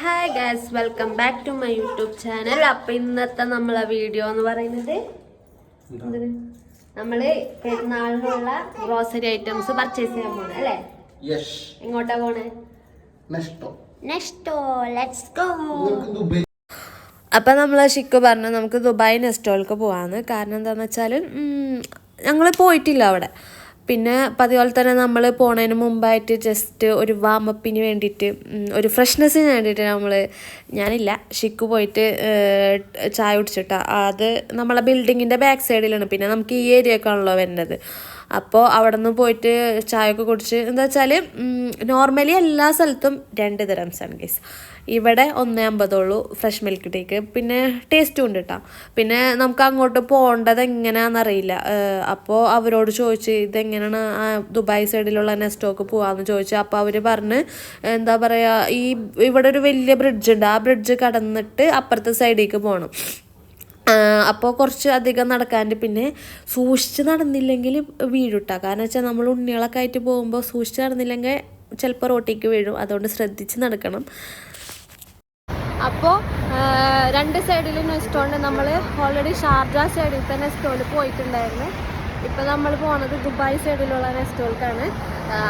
Hi guys welcome back to my YouTube channel അപ്പൊ ഇന്നത്തെ നമ്മളെ വീഡിയോ എന്ന് പറയുന്നത് നമ്മൾ നമ്മൾ പെരുന്നാളിനുള്ള ഗ്രോസറി ഐറ്റംസ് പർച്ചേസ് ചെയ്യാൻ പോണേ അല്ലേ? എങ്ങോട്ടാ പോണേ? നഷ്ടം നെക്സ്റ്റോ ലെറ്റ്സ് ഗോ അപ്പം നമ്മൾ ഷിക്കു പറഞ്ഞു നമുക്ക് ദുബായ് നെസ്റ്റോൾക്ക് പോവാന്ന്. കാരണം എന്താണെന്ന് വെച്ചാൽ ഞങ്ങൾ പോയിട്ടില്ല അവിടെ. പിന്നെ പതിപോലെ തന്നെ നമ്മൾ പോണതിന് മുമ്പായിട്ട് ജസ്റ്റ് ഒരു വാമപ്പിന് വേണ്ടിയിട്ട് ഒരു ഫ്രഷ്നെസ്സിന് വേണ്ടിയിട്ട് നമ്മൾ ഞാനില്ല ഷിക്ക് പോയിട്ട് ചായ കുടിച്ചിട്ടാണ് അത് നമ്മളെ ബിൽഡിങ്ങിന്റെ ബാക്ക് സൈഡിലാണ് പിന്നെ നമുക്ക് ഈ ഏരിയ ഒക്കെ ആണല്ലോ വരുന്നത്. അപ്പോൾ അവിടെ നിന്ന് പോയിട്ട് ചായയൊക്കെ കുടിച്ച് എന്താ വെച്ചാൽ നോർമലി എല്ലാ സ്ഥലത്തും രണ്ട് തരംസാണ് ഗൈസ് ഇവിടെ ഒന്നേ അമ്പതുള്ളൂ ഫ്രഷ് മിൽക്ക് ടീക്ക് പിന്നെ ടേസ്റ്റും ഉണ്ട് കേട്ടോ പിന്നെ നമുക്ക് അങ്ങോട്ട് പോകേണ്ടത് എങ്ങനെയാണെന്നറിയില്ല അപ്പോൾ അവരോട് ചോദിച്ച് ഇതെങ്ങനെയാണ് ദുബായ് സൈഡിലുള്ള നെസ്റ്റോക്ക് പോകാമെന്ന് ചോദിച്ചു അപ്പോൾ അവർ പറഞ്ഞ് എന്താ പറയുക ഈ ഇവിടെ ഒരു വലിയ ബ്രിഡ്ജ് ഉണ്ട്. ആ ബ്രിഡ്ജ് കടന്നിട്ട് അപ്പുറത്തെ സൈഡിലേക്ക് പോകണം അപ്പോൾ കുറച്ച് അധികം നടക്കാണ്ട് പിന്നെ സൂക്ഷിച്ച് നടന്നില്ലെങ്കിൽ വീഴുട്ടാ. കാരണം വെച്ചാൽ നമ്മൾ ഉണ്ണികളൊക്കെ ആയിട്ട് പോകുമ്പോൾ സൂക്ഷിച്ച് നടന്നില്ലെങ്കിൽ ചിലപ്പോൾ റോട്ടിക്ക് വീഴും. അതുകൊണ്ട് ശ്രദ്ധിച്ച് നടക്കണം. അപ്പോൾ രണ്ട് സൈഡിലും നെസ്റ്റോണ്ട് നമ്മൾ ഓൾറെഡി ഷാർജ സൈഡിൽ തന്നെ സ്റ്റോൽ പോയിട്ടുണ്ടായിരുന്നു. ഇപ്പം നമ്മൾ പോണത് ദുബായ് സൈഡിലുള്ള റെസ്റ്റോറന്റാണ്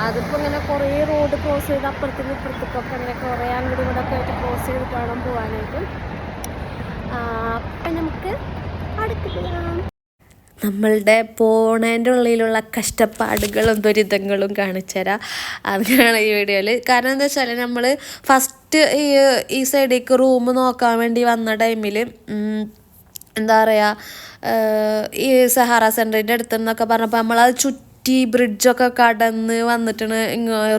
അതിപ്പോൾ ഇങ്ങനെ കുറേ റോഡ് ക്രോസ് ചെയ്ത് അപ്പുറത്തിന് ഇപ്പുറത്തേക്കൊക്കെ അങ്ങനെ കുറേ അങ്ങോട്ടും ഇങ്ങോട്ടൊക്കെ ആയിട്ട് ക്രോസ് ചെയ്ത് വേണം പോകാനായിട്ട് അപ്പം നമുക്ക് അടുത്ത് നമ്മളുടെ പോണേന്റെ ഉള്ളിലുള്ള കഷ്ടപ്പാടുകളും ദുരിതങ്ങളും കാണിച്ചു തരാം അതിനാണ് ഈ വീഡിയോയിൽ. കാരണം എന്താ വെച്ചാൽ നമ്മൾ ഫസ്റ്റ് ഈ ഈ സൈഡിലേക്ക് റൂം നോക്കാൻ വേണ്ടി വന്ന ടൈമിൽ എന്താ പറയുക ഈ സഹാറ സെന്ററിന്റെ അടുത്ത് നിന്നൊക്കെ പറഞ്ഞപ്പോൾ നമ്മളത് ചുറ്റി ബ്രിഡ്ജൊക്കെ കടന്ന് വന്നിട്ടാണ്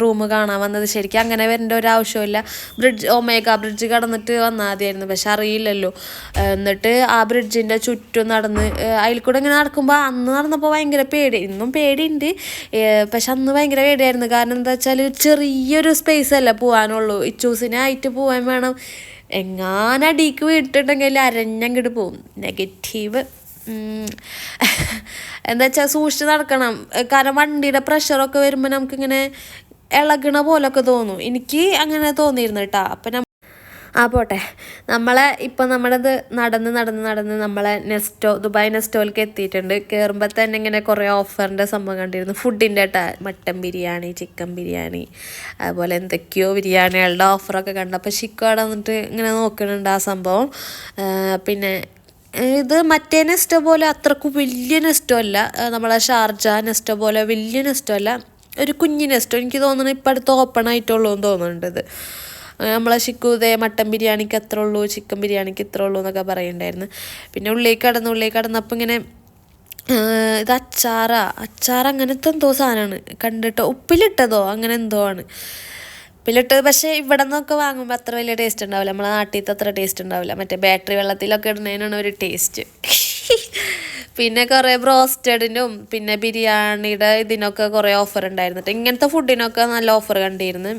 റൂം കാണാൻ വന്നത്. ശരിക്കും അങ്ങനെ വരേണ്ട ഒരു ആവശ്യമില്ല ബ്രിഡ്ജ് ഒമേഗ ബ്രിഡ്ജ് കടന്നിട്ട് വന്നാൽ മതിയായിരുന്നു. പക്ഷെ അറിയില്ലല്ലോ. എന്നിട്ട് ആ ബ്രിഡ്ജിന്റെ ചുറ്റും നടന്ന് അതിൽ കൂടെ ഇങ്ങനെ നടക്കുമ്പോൾ അന്ന് നടന്നപ്പോൾ ഭയങ്കര പേടി. ഇന്നും പേടിയുണ്ട്. പക്ഷെ അന്ന് ഭയങ്കര പേടിയായിരുന്നു. കാരണം എന്താ വെച്ചാൽ ചെറിയൊരു സ്പേസ് അല്ല പോകാനുള്ളൂ ഇച്ചൂസിനായിട്ട് പോകാൻ വേണം. എങ്ങാനടിക്ക് വീട്ടിട്ടുണ്ടെങ്കിൽ അരഞ്ഞങ്ങോട്ട് പോവും നെഗറ്റീവ് എന്താ വെച്ചാൽ സൂക്ഷിച്ച് നടക്കണം. കാരണം വണ്ടിയുടെ പ്രഷറൊക്കെ വരുമ്പോൾ നമുക്കിങ്ങനെ ഇളകണ പോലൊക്കെ തോന്നും. എനിക്ക് അങ്ങനെ തോന്നിയിരുന്നു കേട്ടോ. അപ്പം ആ പോട്ടെ. നമ്മളെ ഇപ്പം നമ്മളത് നടന്ന് നടന്ന് നടന്ന് നമ്മളെ നെസ്റ്റോ ദുബായ് നെസ്റ്റോയിലേക്ക് എത്തിയിട്ടുണ്ട്. കയറുമ്പോൾ തന്നെ ഇങ്ങനെ കുറേ ഓഫറിന്റെ സംഭവം കണ്ടിരുന്നു. ഫുഡിന്റെ കേട്ടാ. മട്ടൻ ബിരിയാണി ചിക്കൻ ബിരിയാണി അതുപോലെ എന്തൊക്കെയോ ബിരിയാണികളുടെ ഓഫറൊക്കെ കണ്ടു. അപ്പോൾ ഷിക്കോടെ വന്നിട്ട് ഇങ്ങനെ നോക്കുന്നുണ്ട് ആ സംഭവം. പിന്നെ ഇത് മറ്റേ നെസ്റ്റോ പോലെ അത്രയ്ക്ക് വലിയ നെസ്റ്റോ അല്ല. നമ്മളെ ഷാർജ നെസ്റ്റോ പോലെ വലിയ നെസ്റ്റോ അല്ല. ഒരു കുഞ്ഞു നെസ്റ്റോ. എനിക്ക് തോന്നുന്നു ഇപ്പം അടുത്ത് ഓപ്പൺ ആയിട്ടുള്ളൂ എന്ന് തോന്നുന്നുണ്ട് ഇത്. നമ്മളെ ഷിക്കൂതേ മട്ടൻ ബിരിയാണിക്ക് എത്ര ഉള്ളൂ ചിക്കൻ ബിരിയാണിക്ക് എത്ര ഉള്ളൂ എന്നൊക്കെ പറയുന്നുണ്ടായിരുന്നു. പിന്നെ ഉള്ളിലേക്ക് കടന്ന് ഉള്ളിലേക്ക് കടന്നപ്പോൾ ഇങ്ങനെ ഇത് അച്ചാറാ. അച്ചാർ അങ്ങനത്തെ എന്തോ സാധനമാണ്. കണ്ടിട്ടോ? ഉപ്പിലിട്ടതോ? അങ്ങനെ എന്തോ ആണ്. ഉപ്പിലിട്ടത് പക്ഷേ ഇവിടെ നിന്നൊക്കെ വാങ്ങുമ്പോൾ അത്ര വലിയ ടേസ്റ്റ് ഉണ്ടാവില്ല. നമ്മളെ നാട്ടിലത്തെ അത്ര ടേസ്റ്റ് ഉണ്ടാവില്ല. മറ്റേ ബാറ്ററി വെള്ളത്തിലൊക്കെ ഇടുന്നതിനാണ് ഒരു ടേസ്റ്റ് പിന്നെ കുറേ ബ്രോസ്റ്റഡിനും പിന്നെ ബിരിയാണിയുടെ ഇതിനൊക്കെ കുറേ ഓഫർ ഉണ്ടായിരുന്നു. ഇങ്ങനത്തെ ഫുഡിനൊക്കെ നല്ല ഓഫർ കണ്ടിരുന്നു.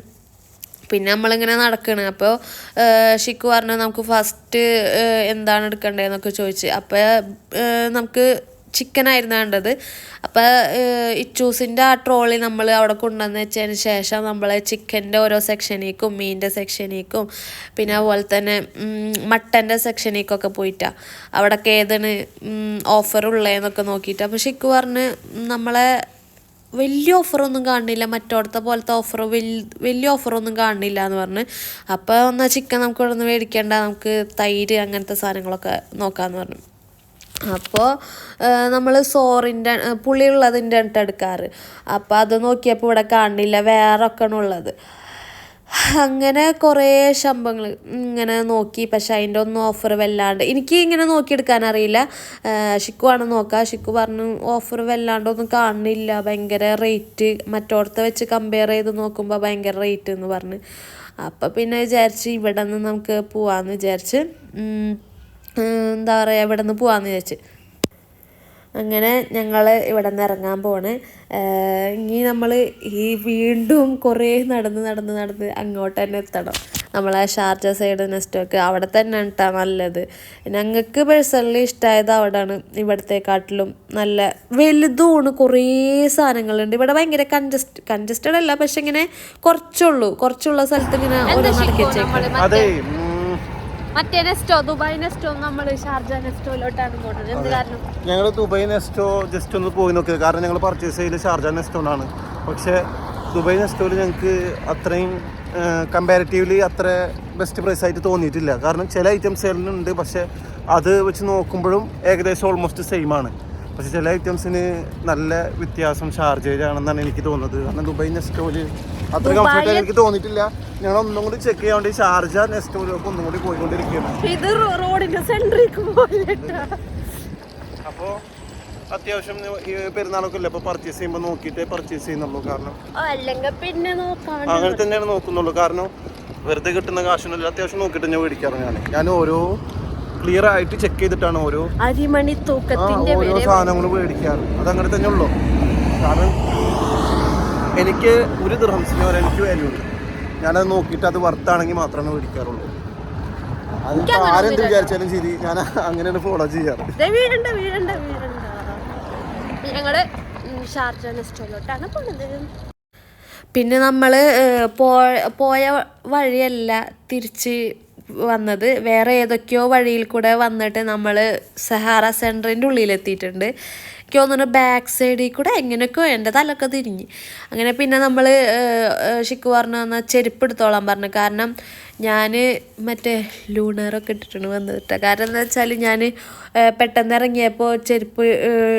പിന്നെ നമ്മളിങ്ങനെ നടക്കണേ. അപ്പോൾ ഷിക്കു പറഞ്ഞു നമുക്ക് ഫസ്റ്റ് എന്താണ് എടുക്കേണ്ടതെന്നൊക്കെ ചോദിച്ച്. അപ്പോൾ നമുക്ക് ചിക്കൻ ആയിരുന്നു വേണ്ടത് അപ്പോൾ ഇച്ചൂസിന്റെ ആ ട്രോളി നമ്മൾ അവിടെ കൊണ്ടുവന്ന് വെച്ചതിന് ശേഷം നമ്മൾ ചിക്കന്റെ ഓരോ സെക്ഷനിലേക്കും മീനിന്റെ സെക്ഷനിലേക്കും പിന്നെ അതുപോലെ തന്നെ മട്ടന്റെ സെക്ഷനിലേക്കൊക്കെ പോയിട്ടാണ് അവിടെയൊക്കെ ഏതാണ് ഓഫറുള്ളതെന്നൊക്കെ നോക്കിയിട്ട്. അപ്പോൾ ഷിക്കു പറഞ്ഞ് നമ്മളെ വലിയ ഓഫറൊന്നും കാണുന്നില്ല മറ്റോടത്തെ പോലത്തെ ഓഫർ വലിയ ഓഫറൊന്നും കാണുന്നില്ല എന്ന് പറഞ്ഞ്. അപ്പോൾ എന്നാൽ ചിക്കൻ നമുക്ക് ഇവിടെ നിന്ന് മേടിക്കേണ്ട. നമുക്ക് തൈര് അങ്ങനത്തെ സാധനങ്ങളൊക്കെ നോക്കാമെന്ന് പറഞ്ഞു. അപ്പോൾ നമ്മൾ സോറിന്റെ പുളിയുള്ളതിന്റെ ഇട്ട് എടുക്കാറ്. അപ്പോൾ അത് നോക്കിയപ്പോൾ ഇവിടെ കാണില്ല വേറെ ഒക്കെ ഉള്ളത്. അങ്ങനെ കുറേ ശമ്പങ്ങൾ ഇങ്ങനെ നോക്കി പക്ഷേ അതിന്റെ ഒന്നും ഓഫർ വല്ലാണ്ട്. എനിക്ക് ഇങ്ങനെ നോക്കിയെടുക്കാൻ അറിയില്ല. ഷിക്കു ആണ് നോക്കുക ഷിക്കു പറഞ്ഞു ഓഫർ വല്ലാണ്ടൊന്നും കാണുന്നില്ല ഭയങ്കര റേറ്റ് മറ്റോടത്തെ വെച്ച് കമ്പയർ ചെയ്ത് നോക്കുമ്പോൾ ഭയങ്കര റേറ്റ് എന്ന് പറഞ്ഞ്. അപ്പം പിന്നെ വിചാരിച്ച് ഇവിടെ നിന്ന് നമുക്ക് പോവാമെന്ന് വിചാരിച്ച് എന്താ പറയുക ഇവിടെ നിന്ന് പോകാമെന്ന് വിചാരിച്ച്. അങ്ങനെ ഞങ്ങൾ ഇവിടെ നിന്ന് ഇറങ്ങാൻ പോണ്. ഇനി നമ്മൾ ഈ വീണ്ടും കുറേ നടന്ന് നടന്ന് നടന്ന് അങ്ങോട്ട് തന്നെ എത്തണം. നമ്മളെ ഷാർജ സൈഡ് നെസ്റ്റൊക്കെ അവിടെ തന്നെ കേട്ടോ നല്ലത്. ഞങ്ങൾക്ക് പേഴ്സണലി ഇഷ്ടമായത് അവിടെയാണ് ഇവിടത്തെക്കാട്ടിലും നല്ല വലുതുമാണ് കുറേ സാധനങ്ങളുണ്ട്. ഇവിടെ ഭയങ്കര കൺജസ്റ്റ് കൺജസ്റ്റഡ് അല്ല പക്ഷെ ഇങ്ങനെ കുറച്ചുള്ളൂ. കുറച്ചുള്ള സ്ഥലത്ത് ഇങ്ങനെ ഓരോ നടക്കി വെച്ചേക്കും അതെ മറ്റേ നെസ്റ്റോ ദുബായ് നെസ്റ്റോ നമ്മൾ ഷാർജ നെസ്റ്റോയിലോട്ടാണ് പോകുന്നത് എന്ത് കാരണം? ഞങ്ങൾ ദുബായ് നെസ്റ്റോ ജസ്റ്റ് ഒന്ന് പോയി നോക്കിയത്. കാരണം ഞങ്ങൾ പർച്ചേസ് ചെയ്ത് ഷാർജ നെസ്റ്റോണാണ് പക്ഷേ ദുബായ് നെസ്റ്റോയിൽ ഞങ്ങൾക്ക് അത്രയും കമ്പാരിറ്റീവ്ലി അത്ര ബെസ്റ്റ് പ്രൈസ് ആയിട്ട് തോന്നിയിട്ടില്ല. കാരണം ചില ഐറ്റംസ് ഉണ്ട് പക്ഷേ അത് വെച്ച് നോക്കുമ്പോഴും ഏകദേശം ഓൾമോസ്റ്റ് സെയിം ആണ്. പക്ഷെ ചില ഐറ്റംസിന് നല്ല വ്യത്യാസം ഷാർജയിലാണെന്നാണ് എനിക്ക് തോന്നുന്നത്. കാരണം ദുബായ് നെസ്റ്റോൽ അത്ര കംഫർട്ടായി എനിക്ക് തോന്നിയിട്ടില്ല. ഞങ്ങൾ ഒന്നും കൂടി ചെക്ക് ചെയ്യാൻ വേണ്ടി ഷാർജ നെസ്റ്റോയിലൊക്കെ ഒന്നും കൂടി പോയിക്കൊണ്ടിരിക്കുകയാണ്. ഇത് റോഡിന്റെ സെൻട്രിക്ക് പോയിട്ടാ. അപ്പോൾ അത്യാവശ്യം ഈ പെരുന്നാളൊക്കെ ഇല്ല പർച്ചേസ് ചെയ്യുമ്പോൾ നോക്കിയിട്ടേ പർച്ചേസ് ചെയ്യുന്നുള്ളൂ കാരണം. പിന്നെ അങ്ങനെ തന്നെയാണ് നോക്കുന്നുള്ളൂ. കാരണം വെറുതെ കിട്ടുന്ന കാശൊന്നുമില്ല. അത്യാവശ്യം നോക്കിയിട്ട് ഞാൻ മേടിക്കാറ് ഞാൻ ഞാൻ ഓരോ ക്ലിയർ ആയിട്ട് ചെക്ക് ചെയ്തിട്ടാണ് ഓരോ അരിമണി തൂക്കത്തിന്റെ ഓരോ സാധനങ്ങൾ മേടിക്കാറ്. അത് അങ്ങനെ തന്നെ ഉള്ളു കാരണം എനിക്ക് ഒരു ദൃഹംസിന് വരെ എനിക്ക് വാല്യൂ ഉണ്ട് ഞാനത് നോക്കിയിട്ട് അത് വർത്താണെങ്കിൽ മാത്രമേ മേടിക്കാറുള്ളൂ. അത് ആരെന്ത് വിചാരിച്ചാലും ശരി ഞാൻ അങ്ങനെയാണ് ഫോളോ ചെയ്യാറ്. ഞങ്ങൾ ഷാർജ നെസ്റ്റോയിലോട്ടാണ് പോണത്. പിന്നെ നമ്മൾ പോയ വഴിയല്ല തിരിച്ച് വന്നത്. വേറെ ഏതൊക്കെയോ വഴിയിൽ കൂടെ വന്നിട്ട് നമ്മൾ സഹാറ സെന്ററിന്റെ ഉള്ളിലെത്തിയിട്ടുണ്ട്. എനിക്ക് തോന്നുന്നു ബാക്ക് സൈഡിൽ കൂടെ എങ്ങനെയൊക്കെയോ എന്റെ തലൊക്കെ തിരിഞ്ഞ്. അങ്ങനെ പിന്നെ നമ്മൾ ഷിക്കു പറഞ്ഞു എന്നാൽ ചെരുപ്പ് എടുത്തോളാൻ പറഞ്ഞു. കാരണം ഞാൻ മറ്റേ ലൂണറൊക്കെ ഇട്ടിട്ടാണ് വന്നത് കേട്ടോ കാരണം എന്താ വെച്ചാൽ ഞാൻ പെട്ടെന്ന് ഇറങ്ങിയപ്പോൾ ചെരുപ്പ്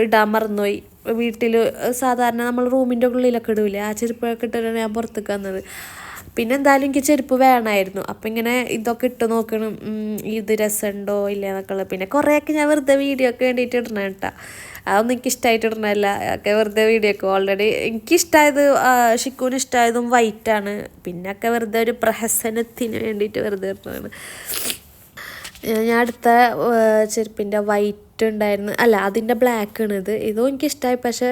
ഇടാൻ മറന്നുപോയി. വീട്ടിൽ സാധാരണ നമ്മൾ റൂമിന്റെ ഉള്ളിലൊക്കെ ഇടൂലേ ആ ചെരുപ്പൊക്കെ ഇട്ടിട്ടാണ് ഞാൻ പുറത്തേക്ക് വന്നത്. പിന്നെ എന്തായാലും എനിക്ക് ചെരുപ്പ് വേണമായിരുന്നു. അപ്പം ഇങ്ങനെ ഇതൊക്കെ ഇട്ട് നോക്കണം. ഇത് രസമുണ്ടോ ഇല്ല എന്നൊക്കെ ഉള്ളത്. പിന്നെ കുറേയൊക്കെ ഞാൻ വെറുതെ വീഡിയോ ഒക്കെ വേണ്ടിയിട്ട് ഇടണം കേട്ടോ. അതൊന്നും എനിക്ക് ഇഷ്ടമായിട്ട് ഇടണമല്ല ഒക്കെ വെറുതെ വീഡിയോ ഒക്കെ ഓൾറെഡി എനിക്കിഷ്ടമായത് ഷിക്കുവിന് ഇഷ്ടമായതും വൈറ്റാണ് പിന്നെ ഒക്കെ വെറുതെ ഒരു പ്രഹസനത്തിന് വേണ്ടിയിട്ട് വെറുതെ ഇടണതാണ്. ഞാൻ അടുത്ത ചെരുപ്പിന്റെ വൈറ്റ് ഉണ്ടായിരുന്നു. അല്ല അതിന്റെ ബ്ലാക്ക് ആണ് ഇത്. ഇതും എനിക്കിഷ്ടമായി പക്ഷേ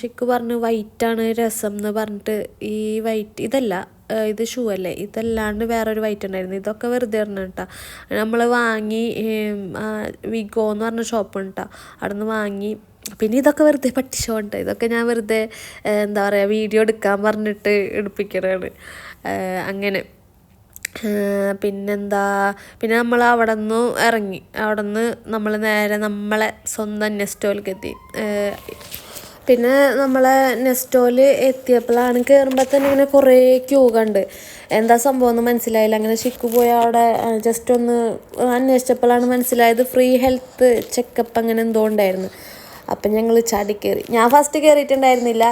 ഷിക്കു പറഞ്ഞു വൈറ്റാണ് രസം എന്ന് പറഞ്ഞിട്ട് ഈ വൈറ്റ് ഇതല്ല ഇത് ഷൂ അല്ലേ? ഇതല്ലാണ്ട് വേറൊരു വൈറ്റ് ഉണ്ടായിരുന്നു. ഇതൊക്കെ വെറുതെ ഇടണം കേട്ടോ നമ്മൾ വാങ്ങി വിഗോ എന്ന് പറഞ്ഞ ഷോപ്പ് കേട്ടോ അവിടെ നിന്ന് വാങ്ങി. പിന്നെ ഇതൊക്കെ വെറുതെ പട്ടി പട്ടിഷോണ്ട് ഇതൊക്കെ ഞാൻ വെറുതെ എന്താ പറയുക വീഡിയോ എടുക്കാൻ പറഞ്ഞിട്ട് എടുപ്പിക്കണതാണ് അങ്ങനെ. പിന്നെന്താ? പിന്നെ നമ്മൾ അവിടെ നിന്ന് ഇറങ്ങി. അവിടെ നിന്ന് നമ്മൾ നേരെ നമ്മളെ സ്വന്തം നെസ്റ്റോയിലേക്ക് എത്തി. പിന്നെ നമ്മളെ നെസ്റ്റോയിൽ എത്തിയപ്പോഴാണ് കയറുമ്പോൾ തന്നെ ഇങ്ങനെ കുറേ ക്യൂ കണ്ട്. എന്താ സംഭവം എന്ന് മനസ്സിലായില്ല. അങ്ങനെ ചിക്കു പോയി അവിടെ ജസ്റ്റ് ഒന്ന് അന്വേഷിച്ചപ്പോഴാണ് മനസ്സിലായത്. ഫ്രീ ഹെൽത്ത് ചെക്കപ്പ് അങ്ങനെ എന്തോ ഉണ്ടായിരുന്നു. അപ്പം ഞങ്ങൾ ചാടി കയറി ഞാൻ ഫസ്റ്റ് കയറിയിട്ടുണ്ടായിരുന്നില്ല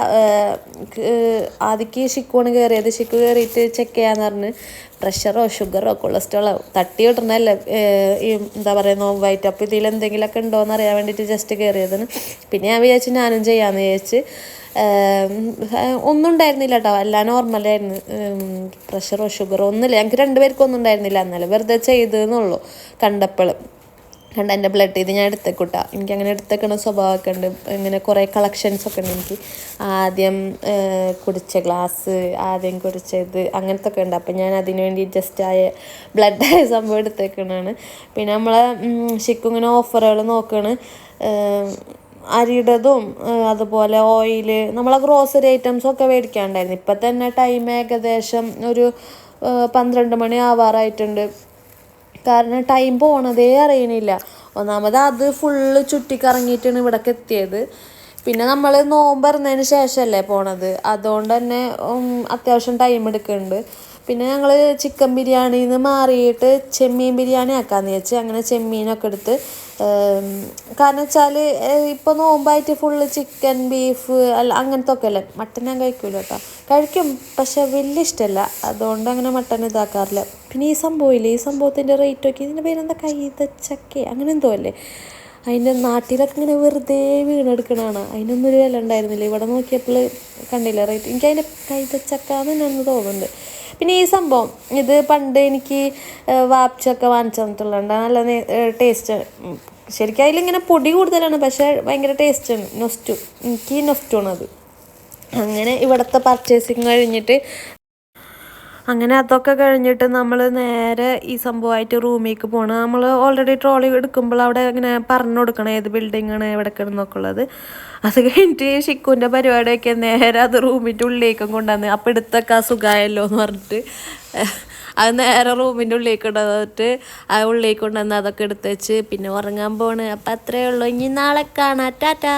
ആദ്യക്ക് ഷിക്കുവാണ് കയറിയത് ഷിക്കു കയറിയിട്ട് ചെക്ക് ചെയ്യാന്ന് പറഞ്ഞ് പ്രഷറോ ഷുഗറോ കൊളസ്ട്രോളോ തട്ടി വിടണല്ലേ ഈ എന്താ പറയുക നോമ്പായിട്ട് അപ്പോൾ ഇതിൽ എന്തെങ്കിലുമൊക്കെ ഉണ്ടോ എന്ന് അറിയാൻ വേണ്ടിയിട്ട് ജസ്റ്റ് കയറിയതാണ് പിന്നെ ഞാൻ വിചാരിച്ചു ഞാനും ചെയ്യാമെന്ന് വിചാരിച്ച്. ഒന്നും ഉണ്ടായിരുന്നില്ല കേട്ടോ എല്ലാം നോർമലായിരുന്നു പ്രഷറോ ഷുഗറോ ഒന്നുമില്ല. ഞങ്ങൾക്ക് രണ്ടുപേർക്കും ഒന്നും ഉണ്ടായിരുന്നില്ല. എന്നാലും വെറുതെ ചെയ്തെന്നുള്ളൂ കണ്ടപ്പോൾ കണ്ട എന്റെ ബ്ലഡ് ഇത് ഞാൻ എടുത്തേക്കൂട്ട. എനിക്ക് അങ്ങനെ എടുത്തേക്കണ സ്വഭാവമൊക്കെ ഉണ്ട്. ഇങ്ങനെ കുറേ കളക്ഷൻസ് ഒക്കെ ഉണ്ട്. എനിക്ക് ആദ്യം കുടിച്ച ഗ്ലാസ് ആദ്യം കുടിച്ചത് അങ്ങനത്തെ ഒക്കെ ഉണ്ട്. അപ്പം ഞാൻ അതിന് വേണ്ടി ജസ്റ്റ് ആയ ബ്ലഡ് ആയ സംഭവം എടുത്തേക്കണാണ് പിന്നെ നമ്മളെ ശരിക്കും ഇങ്ങനെ ഓഫറുകൾ നോക്കുകയാണ് അരിയുടേതും അതുപോലെ ഓയിൽ നമ്മളെ ഗ്രോസറി ഐറ്റംസൊക്കെ മേടിക്കാണ്ടായിരുന്നു. ഇപ്പം തന്നെ ടൈം ഏകദേശം ഒരു പന്ത്രണ്ട് മണി ആവാറായിട്ടുണ്ട്. കാരണം ടൈം പോണതേ അറിയണില്ല. ഒന്നാമത് അത് ഫുള്ള് ചുറ്റിക്കറങ്ങിയിട്ടാണ് ഇവിടേക്ക് എത്തിയത്. പിന്നെ നമ്മൾ നോമ്പറന്നതിന് ശേഷമല്ലേ പോണത്. അതുകൊണ്ട് തന്നെ അത്യാവശ്യം ടൈം എടുക്കുന്നുണ്ട് പിന്നെ ഞങ്ങൾ ചിക്കൻ ബിരിയാണിയിൽ നിന്ന് മാറിയിട്ട് ചെമ്മീൻ ബിരിയാണി ആക്കാമെന്ന് വെച്ച് അങ്ങനെ ചെമ്മീനൊക്കെ എടുത്ത് കാരണം വെച്ചാൽ ഇപ്പോൾ നോമ്പായിട്ട് ഫുള്ള് ചിക്കൻ ബീഫ് അല്ല അങ്ങനത്തെ ഒക്കെ അല്ലേ മട്ടൻ ഞാൻ കഴിക്കൂല കേട്ടോ കഴിക്കും പക്ഷെ വലിയ ഇഷ്ടമല്ല അതുകൊണ്ട് അങ്ങനെ മട്ടൻ ഇതാക്കാറില്ല. പിന്നെ ഈ സംഭവമില്ലേ? ഈ സംഭവത്തിന്റെ റേറ്റ് ഒക്കെ ഇതിന്റെ പേരെന്താ? കൈതച്ചക്ക അങ്ങനെ എന്തോ അല്ലേ? അതിന്റെ നാട്ടിലൊക്കെ ഇങ്ങനെ വെറുതെ വീണെടുക്കണതാണ് അതിനൊന്നും ഒരു വില ഉണ്ടായിരുന്നില്ല. ഇവിടെ നോക്കിയപ്പോൾ കണ്ടില്ല റേറ്റ് എനിക്ക് അതിന്റെ കൈതച്ചക്ക എന്ന് തന്നെ തോന്നുന്നുണ്ട്. പിന്നെ ഈ സംഭവം ഇത് പണ്ട് എനിക്ക് വാപ്ചൊക്കെ വാങ്ങിച്ചു തന്നിട്ടുള്ളതുണ്ട് നല്ല ടേസ്റ്റ് ശരിക്കും അതിലിങ്ങനെ പൊടി കൂടുതലാണ് പക്ഷേ ഭയങ്കര ടേസ്റ്റാണ് നൊസ്റ്റു എനിക്ക് നൊസ്റ്റുമാണ് അത് അങ്ങനെ ഇവിടുത്തെ പർച്ചേസിങ് കഴിഞ്ഞിട്ട് അങ്ങനെ അതൊക്കെ കഴിഞ്ഞിട്ട് നമ്മൾ നേരെ ഈ സംഭവമായിട്ട് റൂമിലേക്ക് പോകണം നമ്മൾ ഓൾറെഡി ട്രോളി എടുക്കുമ്പോൾ അവിടെ ഇങ്ങനെ പറഞ്ഞു കൊടുക്കണം ഏത് ബിൽഡിംഗ് ആണ് എവിടെ കിടന്നൊക്കെ ഉള്ളത്. അത് കഴിഞ്ഞിട്ട് ഷിക്കുവിന്റെ പരിപാടിയൊക്കെ നേരെ അത് റൂമിന്റെ ഉള്ളിലേക്കും കൊണ്ടുവന്ന് അപ്പം എടുത്തൊക്കെ സുഖമായല്ലോ എന്ന് പറഞ്ഞിട്ട് അത് നേരെ റൂമിന്റെ ഉള്ളിലേക്ക് കൊണ്ടുവന്നിട്ട് ആ ഉള്ളിലേക്ക് കൊണ്ടുവന്ന് അതൊക്കെ എടുത്ത് വെച്ച് പിന്നെ ഉറങ്ങാൻ പോണ്. അപ്പം അത്രയേ ഉള്ളൂ. ഇനി നാളെ കാണാം. ടാറ്റാ.